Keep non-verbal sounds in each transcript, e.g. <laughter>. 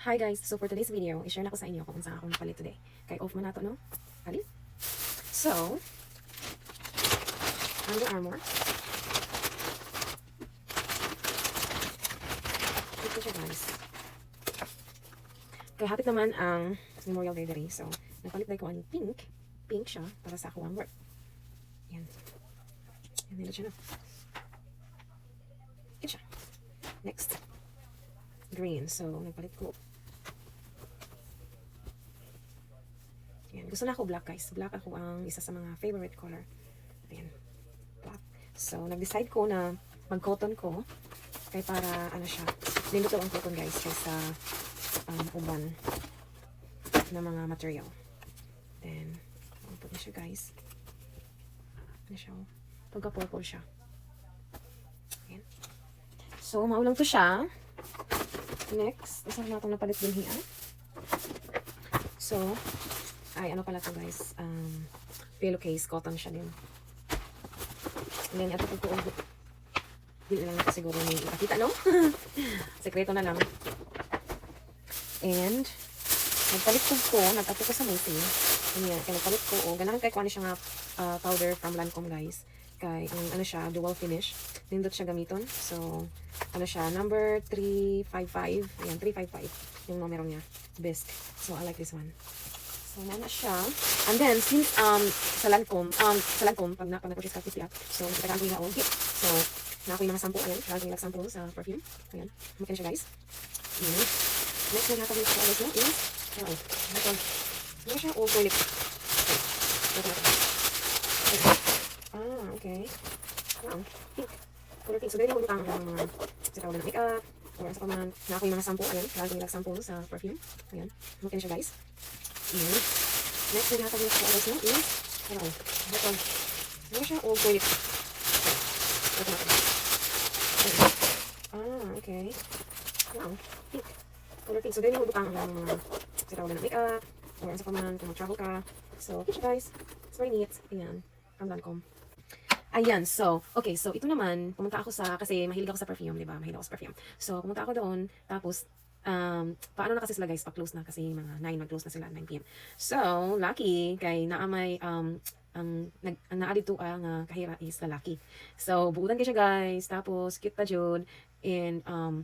Hi guys! So for today's video, i-share na ko sa inyo kung saan ako napalit today. Kay off mo na to, no? Palit? So, Under Armour. Ito siya guys. Kaya hapit naman ang Memorial Day Day. So, napalit na ko ang pink. Pink siya para sa ako ang work. Yan. Yan nila siya na. Yan siya. Next. Green. So, nagpalit ko. Gusto na ako black guys. Black ako ang isa sa mga favorite color. Ayan. Black. So, nag-decide ko na mag-cotton ko. Kaya para, ano siya, daw ang cotton guys kaysa um, uban na mga material. Then, na siya guys. Ano siya? oh. Pagka-purple siya. Ayan. So, maulang to siya. Next, isa na itong napalit din hiya. So, ay, ano pala to guys? Um, pillowcase, cotton siya din. And then, ito pag ko Hindi lang natin siguro may ipakita, no? <laughs> Sekreto na lang. And, nagpalit ko nagpalit ko sa Macy's. Ayan, kaya nagpalit ko, oh, ganahan kay ano siya nga ah, powder from Lancome, guys. Kay, ang ano siya, dual finish. Nindot siya gamiton. So, ano siya, number 355. Ayan, 355. Yung numero niya. Bisque. So, I like this one. So, na siya. And then, since um, sa Lancome, um, sa Lancome, pag, na, pag nag-purchase ka 50 up, so, nagtagaan ko yung naong. So, na ako yung mga sample. Ayan, lagi yung sample sa perfume. Ayan, makin siya guys. Ayan. Next na natin sa oras mo is, ano, ito. Ano siya? Old toilet. Ito natin. Okay. Ah, okay. Wow, pink. Color pink. So, dahil yung utang ang mga sa tawag na makeup, or sa paman, na ako yung mga sample. Ayan, lagi yung sample sa perfume. Ayan, makin siya guys. Ayan. Next na natin sa oras mo is, ano, ito. Ano siya? Old toilet. Ito natin. Ah, okay. Wow, pink. Color pink. So, dahil yung utang ang mga sa tawag na makeup, or sa paman, kung mag-travel ka. So, okay siya guys. It's very neat. Ayan. From Lancome. Ayan, so, okay, so ito naman, pumunta ako sa, kasi mahilig ako sa perfume, di ba? Mahilig ako sa perfume. So, pumunta ako doon, tapos, um, paano na kasi sila guys, pa-close na kasi mga 9, mag-close na sila, 9pm. So, lucky, kay naamay, um, ang nag ang naa dito ang uh, kahira is lalaki. So, buutan kay siya guys, tapos cute pa jud and um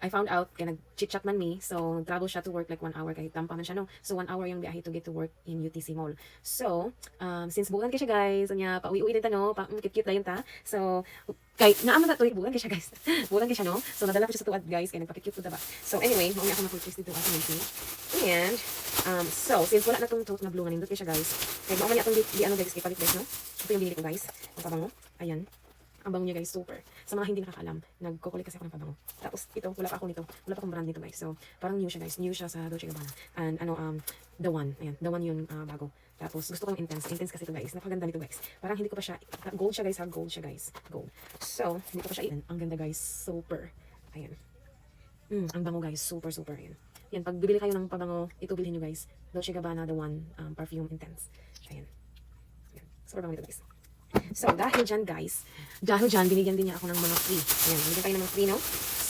I found out, kaya nag-chit-chat man me, so travel siya to work like one hour, kahit tampa man siya, no? So, one hour yung biyahe to get to work in UTC Mall. So, um, since bukan ka siya, guys, niya, pa-uwi-uwi din ta, no? Pa, mm, cute-cute yun ta. So, kay, naaman na eh, bukan ka siya, <laughs> guys. bukan ka siya, no? So, nadala ko siya sa tuwad, guys, kaya nagpa-cute ko diba? So, anyway, mauni ako na-purchase dito as Macy. And, um, so, since wala na tong tote na blue, nga nindot kay siya, guys. Kaya maumali atong di, di ano, guys, kay palit, guys, no? Ito yung binili ko, guys. Ang pabango. Ayan. Ang bango niya guys, super. Sa mga hindi nakakaalam, nagkukulik kasi ako ng pabango. Tapos ito, wala pa ako nito. Wala pa akong brand nito guys. So, parang new siya guys. New siya sa Dolce Gabbana. And ano, um, the one. Ayan, the one yun ah, bago. Tapos gusto ko yung intense. Intense kasi ito guys. Napakaganda nito guys. Parang hindi ko pa siya, gold siya guys ha. Gold siya guys. Gold. So, hindi ko pa siya ilan. Ang ganda guys. Super. Ayan. Mm, ang bango guys. Super, super. Ayan. Yan, pag bibili kayo ng pabango, ito bilhin nyo guys. Dolce Gabbana, the one, um, perfume intense. Ayan. Ayan. Super bango nito guys. So, dahil dyan guys, dahil dyan, binigyan din niya ako ng mga free. Ayan, binigyan tayo ng mga free, no?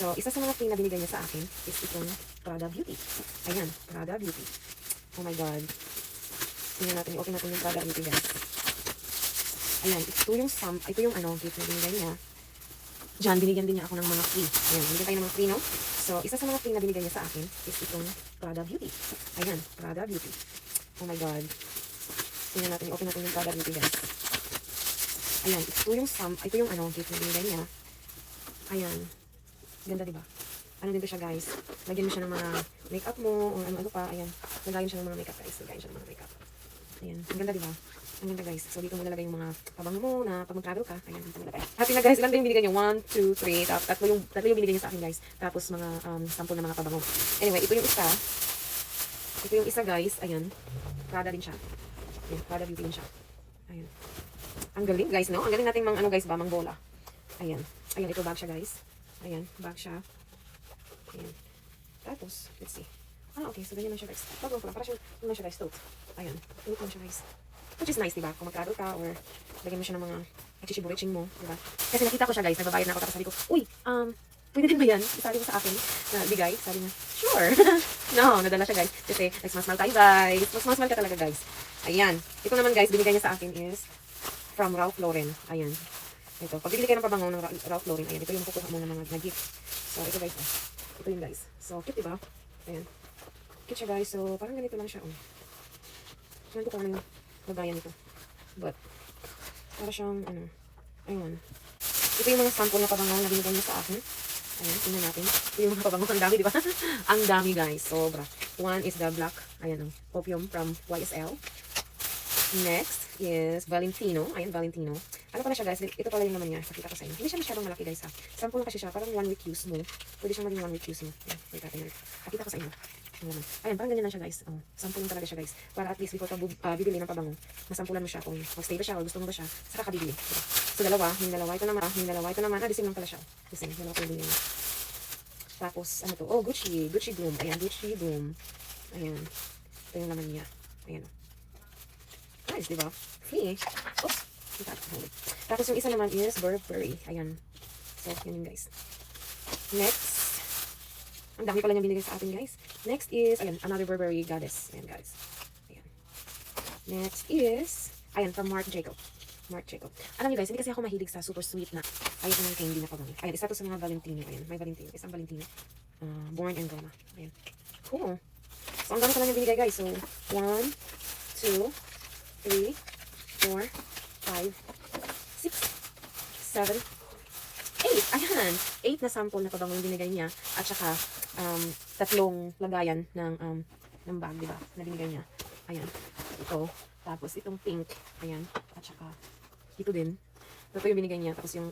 So, isa sa mga free na binigyan niya sa akin is itong Prada Beauty. Ayan, Prada Beauty. Oh my God. Tingnan natin, open natin yung Prada Beauty, guys. Ayan, ito yung sam, ito yung ano, gift na binigyan niya. Diyan, binigyan din niya ako ng mga free. Ayan, binigyan tayo ng mga free, no? So, isa sa mga free na binigyan niya sa akin is itong Prada Beauty. Ayan, Prada Beauty. Oh my God. Tingnan natin, open natin yung Prada Beauty, guys. Ayan, ito yung sam, ito yung ano, gift na binigay niya. Ayan. Ganda, diba? Ano din to siya, guys? Lagyan mo siya ng mga makeup mo, o ano-ano pa. Ayan. Lagayan siya ng mga makeup, guys. Lagayan siya ng mga makeup. Ayan. Ang ganda, diba? Ang ganda, guys. So, dito mo lalagay yung mga pabango mo na pag mag-travel ka. Ayan, dito mo lalagay. Happy na, guys. Ilan din yung binigay niya? One, two, three. Tapos, tatlo yung, tatlo yung binigay niya sa akin, guys. Tapos, mga um, sample na mga pabango. Anyway, ito yung isa. Ito yung isa, guys. Ayan. Prada din siya. Ayan, Prada Beauty din siya. Ayan. Ang galing guys, no? Ang galing nating mang ano guys ba, mang bola. Ayan. Ayan, ito bag siya guys. Ayan, bag siya. Ayan. Tapos, let's see. Ah, okay. So, ganyan lang siya guys. Bago ko lang. Para siya, lang siya guys. Tote. Ayan. Tote lang siya guys. Which is nice, diba? Kung mag-travel ka or lagyan mo siya ng mga nagsisiburiching mo, diba? Kasi nakita ko siya guys. Nagbabayad na ako. Tapos sabi ko, uy, um, pwede din ba yan? Sabi mo sa akin na bigay. Sabi niya, sure. <laughs> no, nadala siya guys. Kasi nagsimasmal tayo guys. Magsimasmal ka talaga guys. Ayan. Ito naman guys, binigay niya sa akin is from Ralph Lauren. Ayan. Ito. Pag bibili kayo ng pabango ng Ra- Ralph Lauren, ayan. Ito yung kukuha mo ng mga na-gift. So, ito guys. Oh. Ito yung guys. So, cute diba? Ayan. Cute siya guys. So, parang ganito lang siya. Oh. Tingnan ko kung ano yung lagayan nito. But, para siyang, ano, ayun. Ito yung mga sample na pabango na binigay niya sa akin. Ayan, tingnan natin. Ito yung mga pabango. Ang dami, di ba? <laughs> Ang dami, guys. Sobra. One is the black, ayan, oh, opium from YSL. Next is Valentino. Ayan, Valentino. Ano pala siya, guys? Ito pala yung naman niya. Pakita ko sa inyo. Hindi siya masyadong malaki, guys, ha? Sample lang kasi siya. Parang one week use mo. Pwede siyang maging one week use mo. Ayan, wait natin. Pakita ko sa inyo. Laman. Ayan, parang ganyan lang siya, guys. Oh, sample lang talaga siya, guys. Para at least before ka ah, bibili ng pabango, masampulan mo siya kung mag-stay ba siya o gusto mo ba siya, saka ka bibili. Diba? So, dalawa. Yung dalawa. Ito naman. ah, Yung dalawa. Ito naman. Ah, the lang pala siya. The same. Dalawa ko yung binili. Tapos, ano to? Oh, Gucci. Gucci Bloom. Ayan, Gucci Bloom. Ayan. Ito yung laman niya. Ayan. Nice, di ba? Free. Oops. Huli. Tapos yung isa naman is Burberry. Ayan. So, yun yung guys. Next. Ang dami pala niyang binigay sa atin, guys. Next is, ayan, another Burberry Goddess. Ayan, guys. Ayan. Next is, ayan, from Marc Jacob. Marc Jacob. Alam niyo guys, hindi kasi ako mahilig sa super sweet na ko ng candy na pabango. Ayan, isa to sa mga Valentino. Ayan, may Valentino. Isang Valentino. Uh, born and Roma. Ayan. Cool. So, ang dami pala niyang binigay, guys. So, one, two, three, four, five, six, seven, eight. Ayan. Eight na sample na pabango yung binigay niya. At saka, um, tatlong lagayan ng, um, ng bag, di ba? Na binigay niya. Ayan. Ito. Tapos, itong pink. Ayan. At saka, ito din. Ito yung binigay niya. Tapos yung